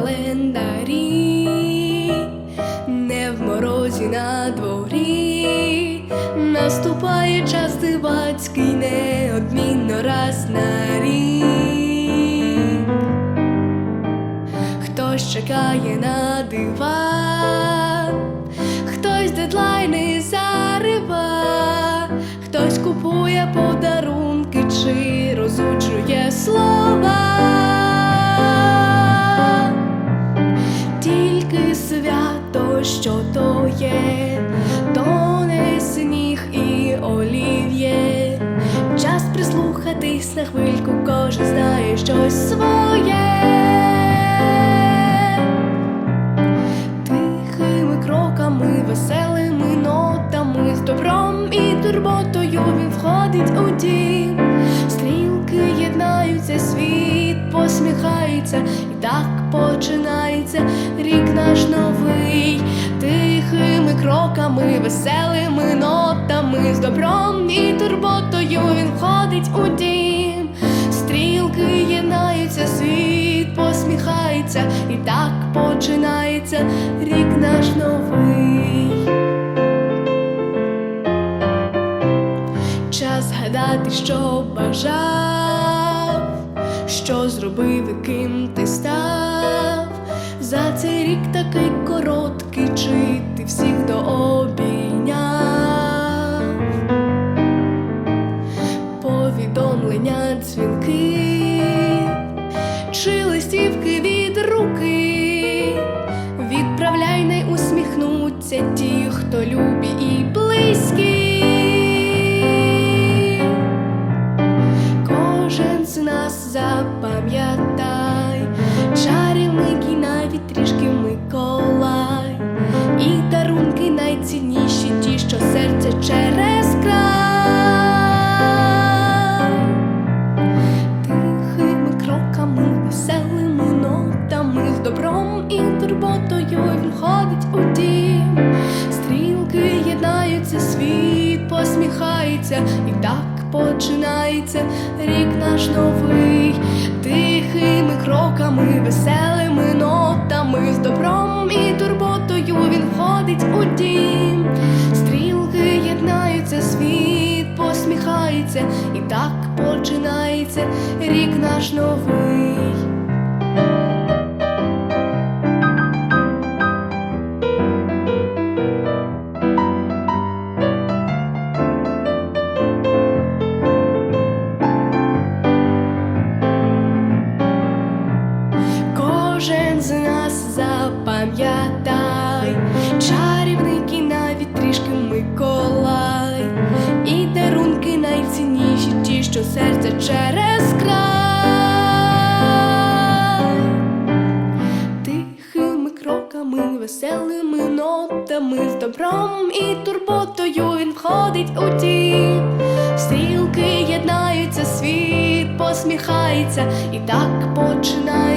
календарі, не в морозі на дворі, наступає час дивацький, неодмінно раз на рік. Хтось чекає на диван, хтось дедлайни зарива, хтось купує подарунки чи розучує слова. На хвильку, кожен знає щось своє. Тихими кроками, веселими нотами, з добром і турботою він входить у дім. Стрілки єднаються, світ посміхається, і так починається рік наш новий. Тихими кроками, веселими нотами, з добром і турботою він входить у дім. Починається рік наш новий. Час згадати, що бажав, що зробив ким ти став. За цей рік такий короткий, чи ти всіх дообійняв. Усміхнуться ті, хто любі і близькі. Кожен з нас запам'ятай, чарівник і навіть трішки Миколай, і дарунки найцінніші, ті, що серце через край. Тихими кроками, веселими нотами, з добром і турботою він ходить у дім. Посміхається, і так починається рік наш новий. Тихими кроками, веселими нотами, з добром і турботою він входить у дім. Стрілки єднаються, світ посміхається, і так починається рік наш новий. Через край. Тихими кроками, веселими нотами, з добром і турботою він входить у дім. Стрілки єднаються, світ посміхається, і так починається